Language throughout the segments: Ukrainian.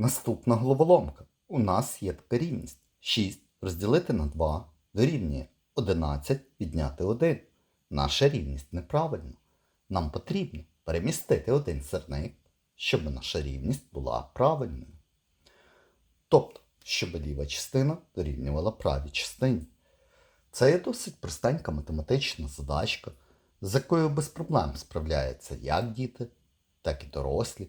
Наступна головоломка. У нас є така рівність. 6 розділити на 2 дорівнює 11 відняти 1. Наша рівність неправильна. Нам потрібно перемістити один сирник, щоб наша рівність була правильною. Тобто, щоб ліва частина дорівнювала правій частині. Це є досить простенька математична задачка, з якою без проблем справляються як діти, так і дорослі.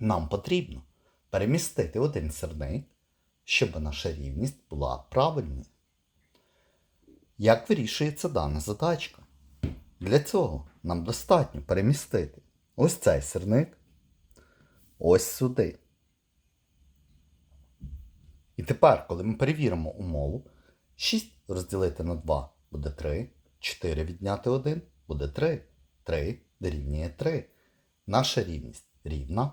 Нам потрібно перемістити один сирник, щоб наша рівність була правильною. Як вирішується дана задачка? Для цього нам достатньо перемістити ось цей сирник ось сюди. І тепер, коли ми перевіримо умову, 6 розділити на 2 буде 3, 4 відняти 1 буде 3, 3 дорівнює 3. Наша рівність рівна,